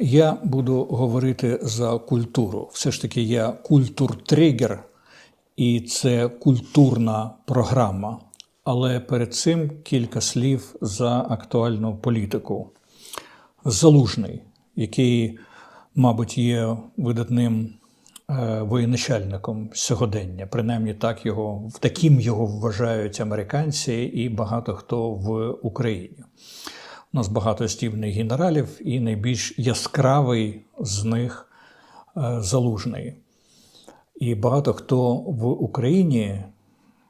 Я буду говорити за культуру. Все ж таки, я культуртригер, і це культурна програма. Але перед цим кілька слів за актуальну політику. Залужний, який, мабуть, є видатним е, воєначальником сьогодення, принаймні так його таким його вважають американці і багато хто в Україні. У нас багато стівних генералів, і найбільш яскравий з них е, залужний. І багато хто в Україні,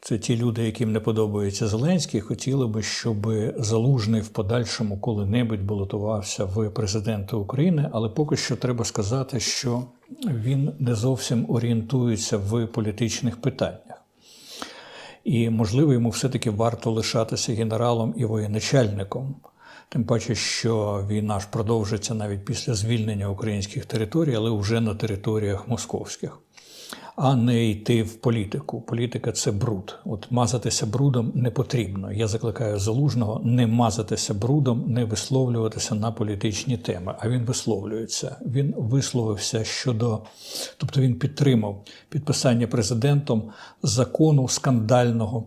це ті люди, яким не подобається Зеленський, хотіли би, щоб Залужний в подальшому коли-небудь балотувався в президенти України, але поки що треба сказати, що він не зовсім орієнтується в політичних питаннях. І, можливо, йому все-таки варто лишатися генералом і воєначальником. Тим паче, що війна ж продовжиться навіть після звільнення українських територій, але вже на територіях московських, а не йти в політику. Політика це бруд. От мазатися брудом не потрібно. Я закликаю залужного не мазатися брудом, не висловлюватися на політичні теми. А він висловлюється. Він висловився щодо, тобто він підтримав підписання президентом закону скандального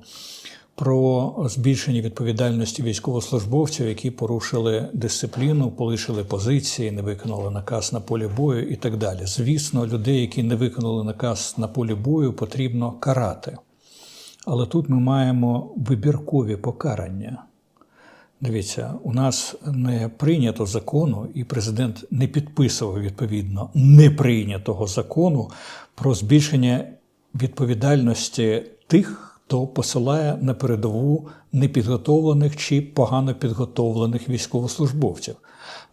про збільшення відповідальності військовослужбовців, які порушили дисципліну, полишили позиції, не виконали наказ на полі бою і так далі. Звісно, людей, які не виконали наказ на полі бою, потрібно карати. Але тут ми маємо вибіркові покарання. Дивіться, у нас не прийнято закону, і президент не підписував відповідно неприйнятого закону про збільшення відповідальності тих хто посилає на передову непідготовлених чи погано підготовлених військовослужбовців,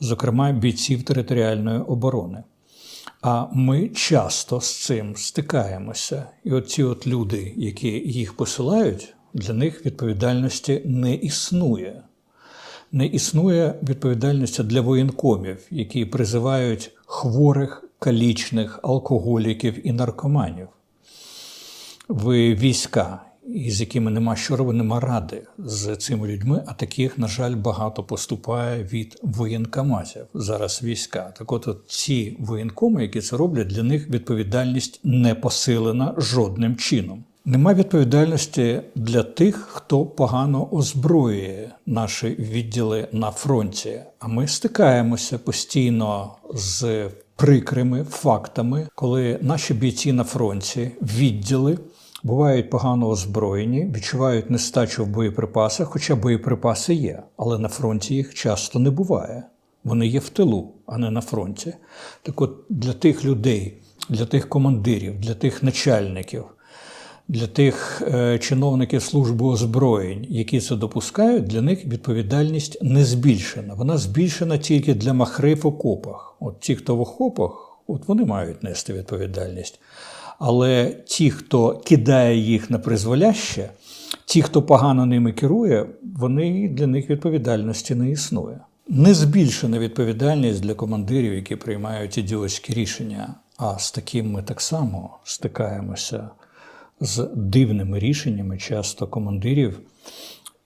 зокрема бійців територіальної оборони. А ми часто з цим стикаємося. І от ці от люди, які їх посилають, для них відповідальності не існує. Не існує відповідальності для воєнкомів, які призивають хворих, калічних, алкоголіків і наркоманів в війська і з якими нема що робити, нема ради з цими людьми. А таких, на жаль, багато поступає від воєнкоматів зараз війська. Так, от, от ці воєнкоми, які це роблять, для них відповідальність не посилена жодним чином. Нема відповідальності для тих, хто погано озброює наші відділи на фронті. А ми стикаємося постійно з прикрими фактами, коли наші бійці на фронті відділи бувають погано озброєні, відчувають нестачу в боєприпасах, хоча боєприпаси є, але на фронті їх часто не буває. Вони є в тилу, а не на фронті. Так от для тих людей, для тих командирів, для тих начальників, для тих е, чиновників служби озброєнь, які це допускають, для них відповідальність не збільшена. Вона збільшена тільки для махри в окопах. От ті, хто в окопах, от вони мають нести відповідальність. Але ті, хто кидає їх на призволяще, ті, хто погано ними керує, вони для них відповідальності не існує. Не збільшена відповідальність для командирів, які приймають ідіотські рішення. А з таким ми так само стикаємося з дивними рішеннями часто командирів,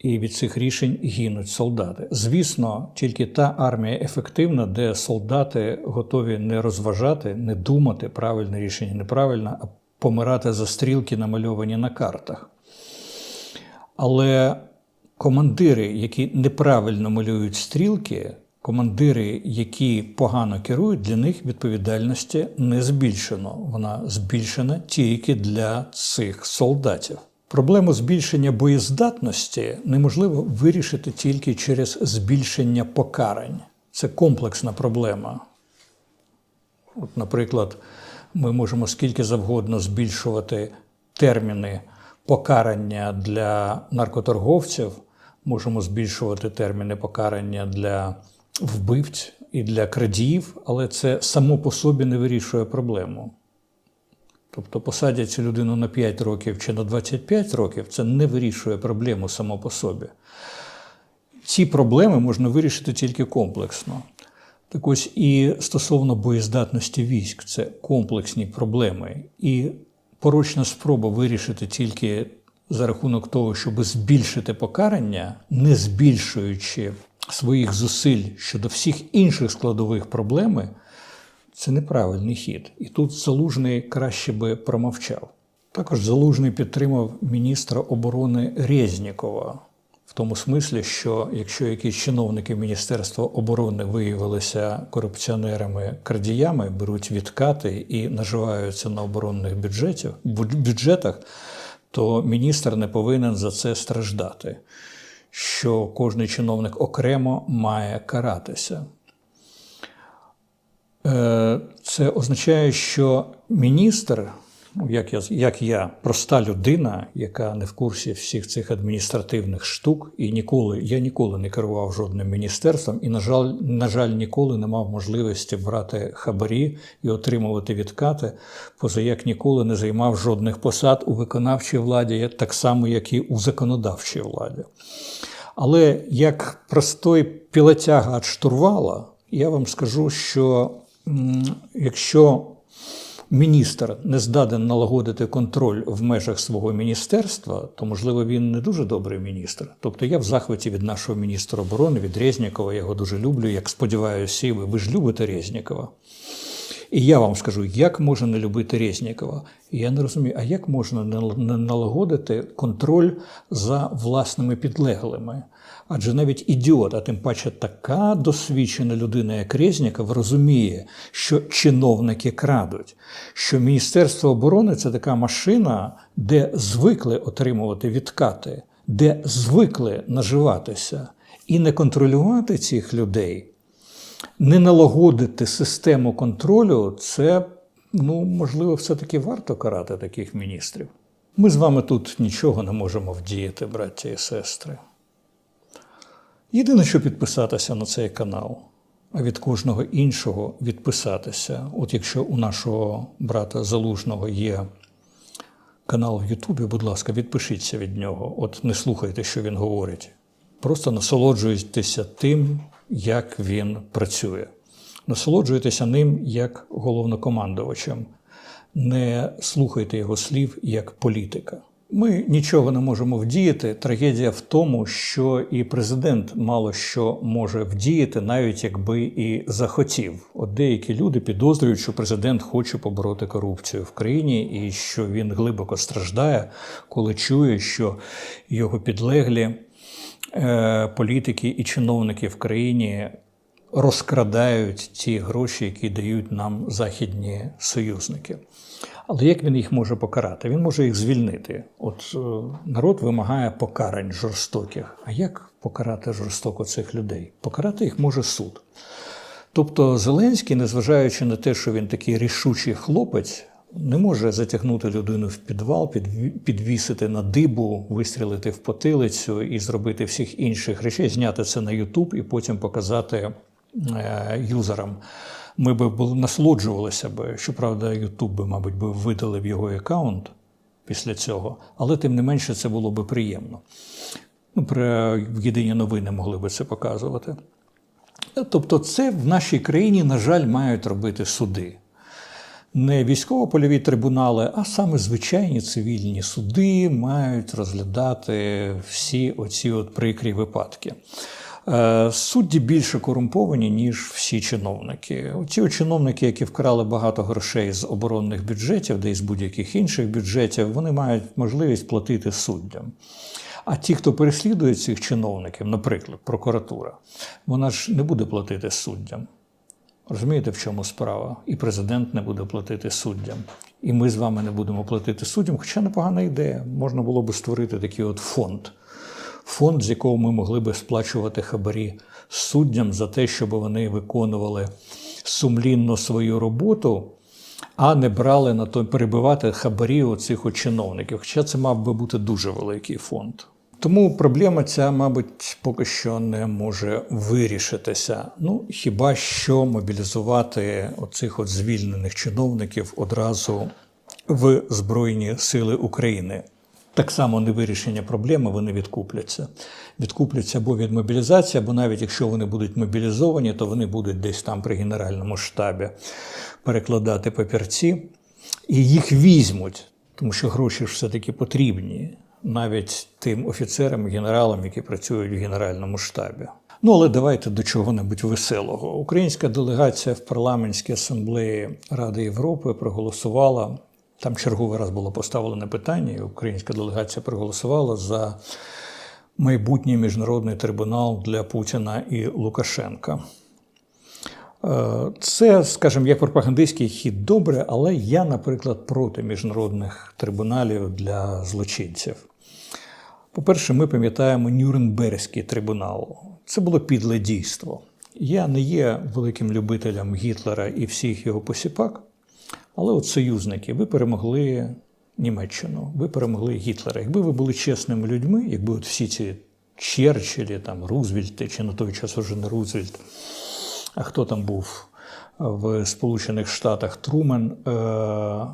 і від цих рішень гинуть солдати. Звісно, тільки та армія ефективна, де солдати готові не розважати, не думати, правильне рішення неправильне, а помирати за стрілки, намальовані на картах. Але командири, які неправильно малюють стрілки, командири, які погано керують, для них відповідальності не збільшено. Вона збільшена тільки для цих солдатів. Проблему збільшення боєздатності неможливо вирішити тільки через збільшення покарань. Це комплексна проблема. От, Наприклад, ми можемо скільки завгодно збільшувати терміни покарання для наркоторговців, можемо збільшувати терміни покарання для вбивць і для крадіїв, але це само по собі не вирішує проблему. Тобто посадять людину на 5 років чи на 25 років, це не вирішує проблему само по собі. Ці проблеми можна вирішити тільки комплексно. Так ось і стосовно боєздатності військ, це комплексні проблеми. І порочна спроба вирішити тільки за рахунок того, щоб збільшити покарання, не збільшуючи своїх зусиль щодо всіх інших складових проблеми, це неправильний хід. І тут Залужний краще би промовчав. Також Залужний підтримав міністра оборони Резнікова в тому смислі, що якщо якісь чиновники Міністерства оборони виявилися корупціонерами крадіями, беруть відкати і наживаються на оборонних бюджетів, бюджетах, то міністр не повинен за це страждати, що кожний чиновник окремо має каратися. Е, Це означає, що міністр, як я, як я, проста людина, яка не в курсі всіх цих адміністративних штук, і ніколи, я ніколи не керував жодним міністерством, і, на жаль, на жаль, ніколи не мав можливості брати хабарі і отримувати відкати, поза як ніколи не займав жодних посад у виконавчій владі, так само, як і у законодавчій владі. Але як простой пілотяга штурвала, я вам скажу, що якщо міністр не здатен налагодити контроль в межах свого міністерства, то можливо він не дуже добрий міністр. Тобто я в захваті від нашого міністра оборони, від Резнікова, я його дуже люблю. Як сподіваюся, і ви, ви ж любите Резнікова. І я вам скажу, як можна не любити Резнікова? І я не розумію, а як можна не налагодити контроль за власними підлеглими? Адже навіть ідіот, а тим паче така досвідчена людина, як Резніков, розуміє, що чиновники крадуть, що Міністерство оборони це така машина, де звикли отримувати відкати, де звикли наживатися, і не контролювати цих людей не налагодити систему контролю, це, ну, можливо, все-таки варто карати таких міністрів. Ми з вами тут нічого не можемо вдіяти, браття і сестри. Єдине, що підписатися на цей канал, а від кожного іншого відписатися. От якщо у нашого брата Залужного є канал в Ютубі, будь ласка, відпишіться від нього. От не слухайте, що він говорить. Просто насолоджуйтеся тим, як він працює. Насолоджуйтеся ним як головнокомандувачем. Не слухайте його слів як політика. Ми нічого не можемо вдіяти. Трагедія в тому, що і президент мало що може вдіяти, навіть якби і захотів. От деякі люди підозрюють, що президент хоче побороти корупцію в країні, і що він глибоко страждає, коли чує, що його підлеглі е, політики і чиновники в країні розкрадають ті гроші, які дають нам західні союзники. Але як він їх може покарати? Він може їх звільнити. От е, народ вимагає покарань жорстоких. А як покарати жорстоко цих людей? Покарати їх може суд. Тобто Зеленський, незважаючи на те, що він такий рішучий хлопець, не може затягнути людину в підвал, підвісити на дибу, вистрілити в потилицю і зробити всіх інших речей, зняти це на Ютуб і потім показати е, юзерам. Ми були насолоджувалися би. Щоправда, Ютуб би, мабуть, би видалив його аккаунт після цього, але тим не менше це було би приємно. Ну, про єдині новини могли би це показувати. Тобто, це в нашій країні, на жаль, мають робити суди. Не військово-польові трибунали, а саме звичайні цивільні суди мають розглядати всі оці от прикрі випадки. Е, Судді більше корумповані, ніж всі чиновники. Ті чиновники, які вкрали багато грошей з оборонних бюджетів, де із будь-яких інших бюджетів, вони мають можливість платити суддям. А ті, хто переслідує цих чиновників, наприклад, прокуратура, вона ж не буде платити суддям. Розумієте, в чому справа? І президент не буде платити суддям, і ми з вами не будемо платити суддям. Хоча непогана ідея. Можна було би створити такий от фонд. Фонд, з якого ми могли би сплачувати хабарі суддям за те, щоб вони виконували сумлінно свою роботу, а не брали на то перебивати хабарі у цих от чиновників. Хоча це мав би бути дуже великий фонд. Тому проблема ця, мабуть, поки що не може вирішитися. Ну, хіба що мобілізувати оцих от звільнених чиновників одразу в Збройні Сили України. Так само невирішення проблеми вони відкупляться. Відкупляться або від мобілізації, або навіть якщо вони будуть мобілізовані, то вони будуть десь там при генеральному штабі перекладати папірці, і їх візьмуть, тому що гроші ж все-таки потрібні навіть тим офіцерам генералам, які працюють в генеральному штабі. Ну, але давайте до чого-небудь веселого. Українська делегація в парламентській асамблеї Ради Європи проголосувала. Там черговий раз було поставлене питання, і українська делегація проголосувала за майбутній міжнародний трибунал для Путіна і Лукашенка. Е, Це, скажімо, як пропагандистський хід добре, але я, наприклад, проти міжнародних трибуналів для злочинців. По-перше, ми пам'ятаємо Нюрнберзький трибунал. Це було підле дійство. Я не є великим любителем Гітлера і всіх його посіпак, але от союзники, ви перемогли Німеччину, ви перемогли Гітлера. Якби ви були чесними людьми, якби от всі ці Черчиллі, там, Рузвельти, чи на той час вже не Рузвельт, а хто там був в Сполучених Штатах Трумен е-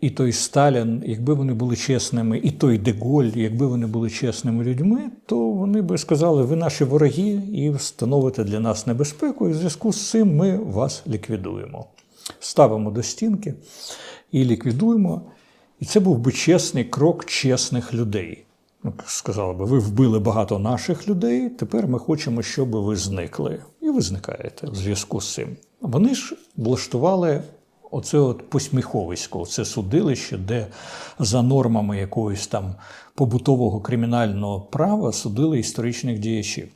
і той Сталін, якби вони були чесними, і той Деголь, якби вони були чесними людьми, то вони би сказали, ви наші вороги і становите для нас небезпеку, і в зв'язку з цим ми вас ліквідуємо. Ставимо до стінки і ліквідуємо. І це був би чесний крок чесних людей. Ну, Сказали би, ви вбили багато наших людей, тепер ми хочемо, щоб ви зникли. І ви зникаєте в зв'язку з цим. Вони ж влаштували оце от посміховисько, це судилище, де за нормами якогось там побутового кримінального права судили історичних діячів.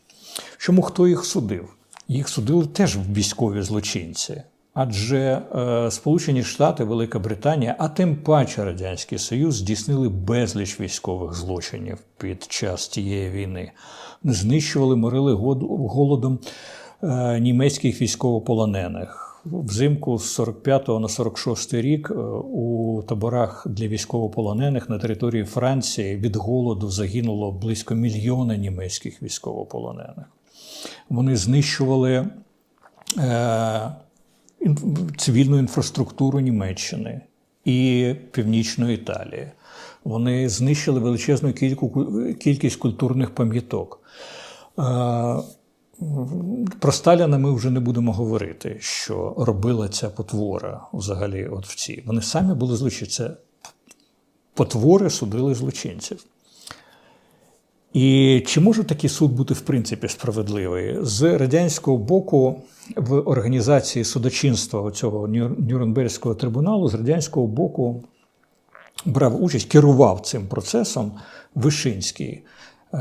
Чому хто їх судив? Їх судили теж військові злочинці. Адже е, Сполучені Штати, Велика Британія, а тим паче Радянський Союз здійснили безліч військових злочинів під час тієї війни, знищували, морили голодом е, німецьких військовополонених. Взимку з 45 на 46 рік е, у таборах для військовополонених на території Франції від голоду загинуло близько мільйона німецьких військовополонених. Вони знищували. Е, цивільну інфраструктуру Німеччини і Північної Італії. Вони знищили величезну кількість культурних пам'яток. Про Сталіна ми вже не будемо говорити, що робила ця потвора взагалі от в цій. Вони самі були злочинці. Потвори судили злочинців. І чи може такий суд бути в принципі справедливий? З радянського боку в організації судочинства цього Нюрнберзького трибуналу з радянського боку брав участь, керував цим процесом Вишинський, е,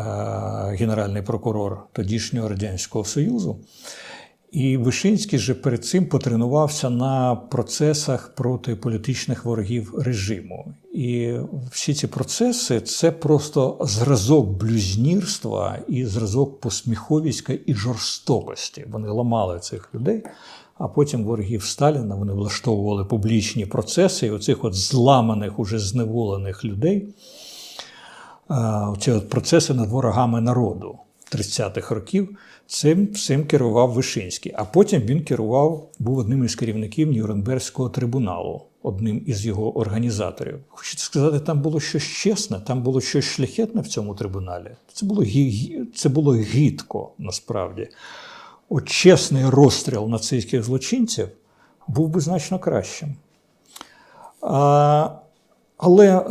генеральний прокурор тодішнього Радянського Союзу. І Вишинський же перед цим потренувався на процесах проти політичних ворогів режиму. І всі ці процеси це просто зразок блюзнірства і зразок посміховіська і жорстокості. Вони ламали цих людей, а потім ворогів Сталіна вони влаштовували публічні процеси, і оцих от зламаних, уже зневолених людей. Ці от процеси над ворогами народу 30-х років. Цим цим керував Вишинський. А потім він керував, був одним із керівників Нюрнберзького трибуналу, одним із його організаторів. Хочете сказати, там було щось чесне, там було щось шляхетне в цьому трибуналі. Це було це було гідко насправді. От чесний розстріл нацистських злочинців був би значно кращим. А але е,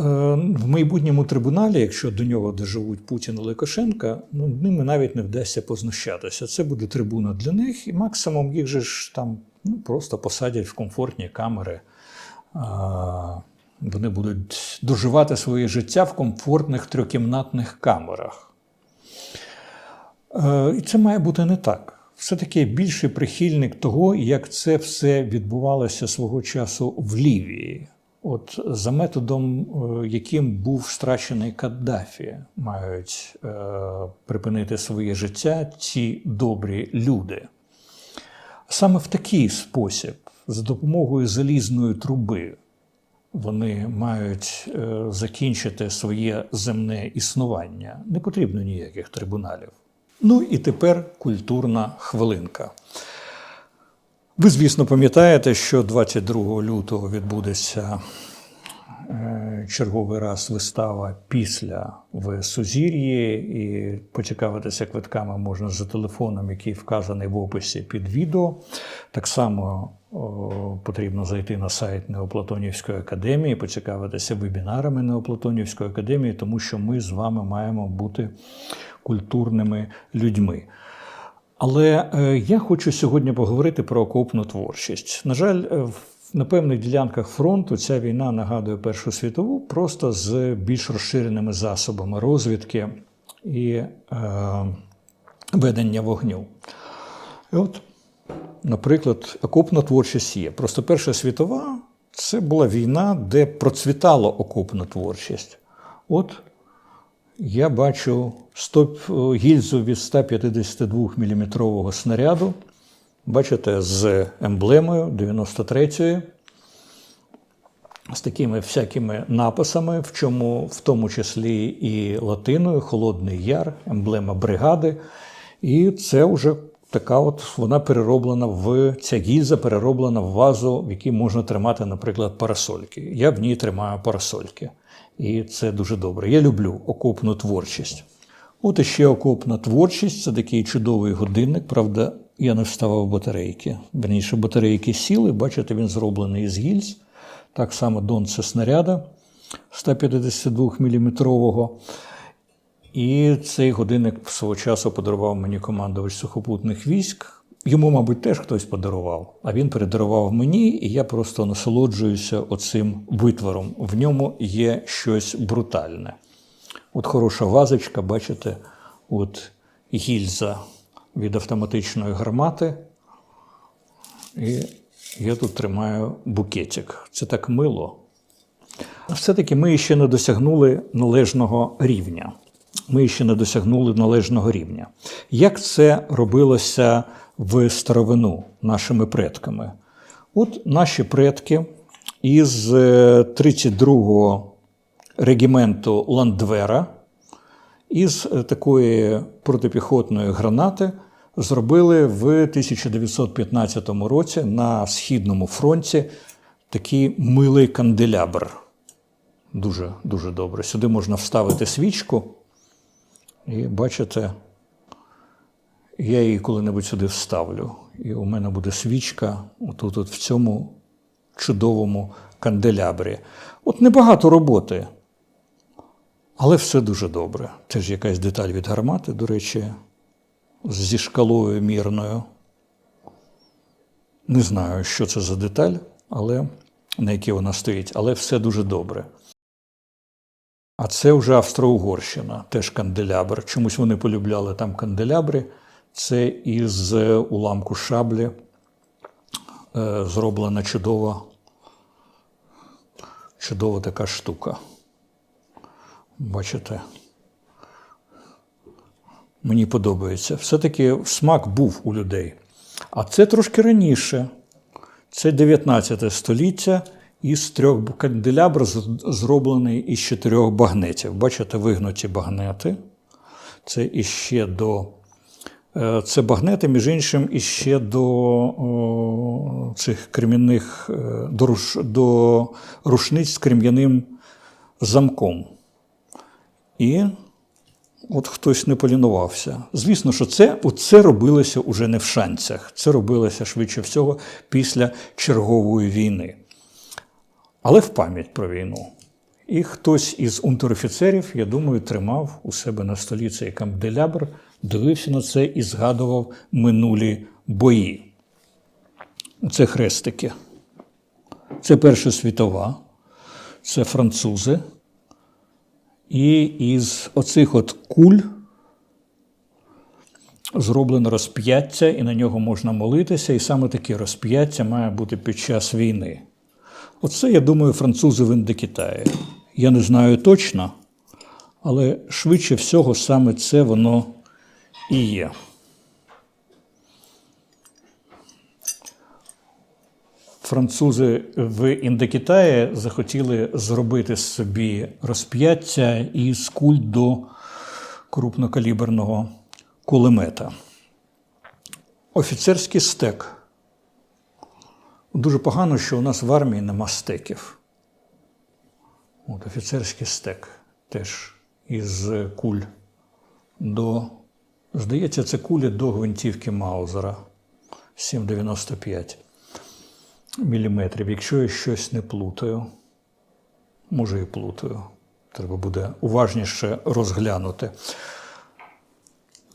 в майбутньому трибуналі, якщо до нього доживуть Путін і Лукашенка, ну ними навіть не вдасться познущатися. Це буде трибуна для них, і максимум їх же ж там ну, просто посадять в комфортні камери. Вони будуть доживати своє життя в комфортних трьохкімнатних камерах. Е, і це має бути не так. Все-таки більший прихильник того, як це все відбувалося свого часу в Лівії. От за методом, е, яким був страчений Каддафі, мають е, припинити своє життя ці добрі люди. Саме в такий спосіб, за допомогою залізної труби, вони мають е, закінчити своє земне існування. Не потрібно ніяких трибуналів. Ну і тепер культурна хвилинка. Ви, звісно, пам'ятаєте, що 22 лютого відбудеться е, черговий раз вистава після в Сузір'ї, і поцікавитися квитками можна за телефоном, який вказаний в описі під відео. Так само о, потрібно зайти на сайт Неоплатонівської академії, поцікавитися вебінарами Неоплатонівської академії, тому що ми з вами маємо бути культурними людьми. Але е, я хочу сьогодні поговорити про окопну творчість. На жаль, е, на певних ділянках фронту ця війна нагадує Першу світову просто з більш розширеними засобами розвідки і е, ведення вогню. І от, наприклад, окопна творчість є. Просто Перша світова це була війна, де процвітала окопна творчість. От я бачу 100, е, гільзу від 152 мм снаряду. Бачите, з емблемою 93-ї, з такими всякими написами, в чому в тому числі і латиною, Холодний Яр, емблема бригади. І це вже така от вона перероблена в ця гільза перероблена в вазу, в якій можна тримати, наприклад, парасольки. Я в ній тримаю парасольки. І це дуже добре. Я люблю окопну творчість. От іще окопна творчість це такий чудовий годинник. Правда, я не вставав батарейки. Верніше, батарейки сіли, бачите, він зроблений із гільз. Так само донце снаряда 152 мм. І цей годинник свого часу подарував мені командувач сухопутних військ. Йому, мабуть, теж хтось подарував, а він передарував мені, і я просто насолоджуюся оцим витвором. В ньому є щось брутальне. От хороша вазочка, бачите, от гільза від автоматичної гармати. І я тут тримаю букетик. Це так мило. Все-таки ми ще не досягнули належного рівня. Ми ще не досягнули належного рівня. Як це робилося в старовину нашими предками? От наші предки із е, 32-го регіменту Ландвера із е, такої протипіхотної гранати зробили в 1915 році на Східному фронті такий милий канделябр. Дуже, дуже добре. Сюди можна вставити свічку. І бачите, я її коли-небудь сюди вставлю. І у мене буде свічка отут, от в цьому чудовому канделябрі. От небагато роботи, але все дуже добре. Це ж якась деталь від гармати, до речі, зі шкалою мірною. Не знаю, що це за деталь, але на якій вона стоїть, але все дуже добре. А це вже Австро-Угорщина, теж канделябр. Чомусь вони полюбляли там канделябри. Це із уламку шаблі е, зроблена чудова, чудова така штука. Бачите? Мені подобається. Все-таки смак був у людей. А це трошки раніше. Це 19 століття із трьох канделябр зроблений із чотирьох багнетів. Бачите, вигнуті багнети. Це іще до. е, Це багнети, між іншим, іще до о, цих кремінних е, до, руш, до рушниць з крем'яним замком. І от хтось не полінувався. Звісно, що це, це робилося уже не в шанцях. Це робилося швидше всього після чергової війни. Але в пам'ять про війну. І хтось із унтерофіцерів, я думаю, тримав у себе на столі цей камделябр, дивився на це і згадував минулі бої. Це хрестики. Це Перша світова, це французи. І із оцих от куль зроблено розп'яття, і на нього можна молитися. І саме таке розп'яття має бути під час війни. Оце, я думаю, французи в Індокитаї. Я не знаю точно, але швидше всього саме це воно і є. Французи в Індокитаї захотіли зробити собі розп'яття із куль до крупнокаліберного кулемета. Офіцерський стек. Дуже погано, що у нас в армії нема стеків. От офіцерський стек теж із куль до. Здається, це кулі до гвинтівки Маузера 7,95 міліметрів. Якщо я щось не плутаю, може і плутаю. Треба буде уважніше розглянути.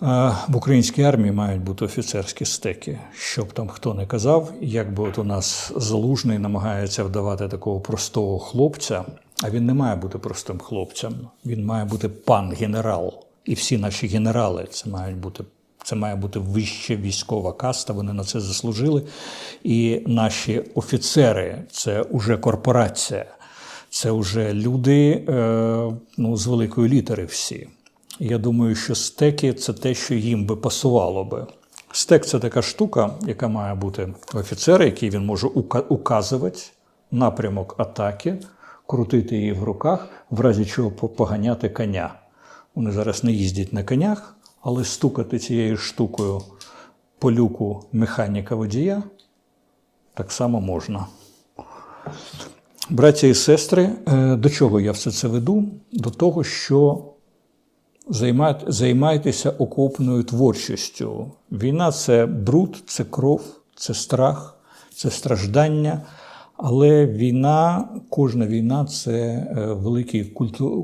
В українській армії мають бути офіцерські стеки. Щоб там хто не казав, як би от у нас залужний намагається вдавати такого простого хлопця, а він не має бути простим хлопцем. Він має бути пан генерал. І всі наші генерали це мають бути. Це має бути вища військова каста, вони на це заслужили. І наші офіцери це уже корпорація, це вже люди е, ну, з великої літери всі. Я думаю, що стеки це те, що їм би пасувало би. Стек це така штука, яка має бути у офіцера, який він може указувати напрямок атаки, крутити її в руках, в разі чого поганяти коня. Вони зараз не їздять на конях, але стукати цією штукою по люку механіка водія так само можна. Браття і сестри, е, до чого я все це веду? До того, що Займайтеся окопною творчістю. Війна це бруд, це кров, це страх, це страждання. Але війна, кожна війна це е, великий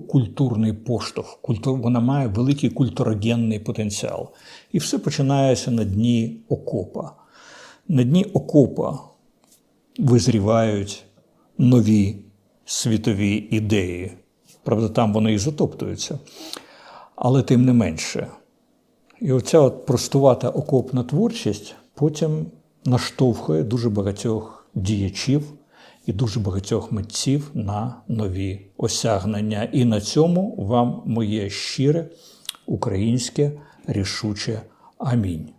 культурний поштовх. Вона має великий культурогенний потенціал. І все починається на дні окопа. На дні окопа визрівають нові світові ідеї. Правда, там вони і затоптуються. Але тим не менше. І оця от простувата окопна творчість потім наштовхує дуже багатьох діячів і дуже багатьох митців на нові осягнення. І на цьому вам моє щире українське рішуче амінь.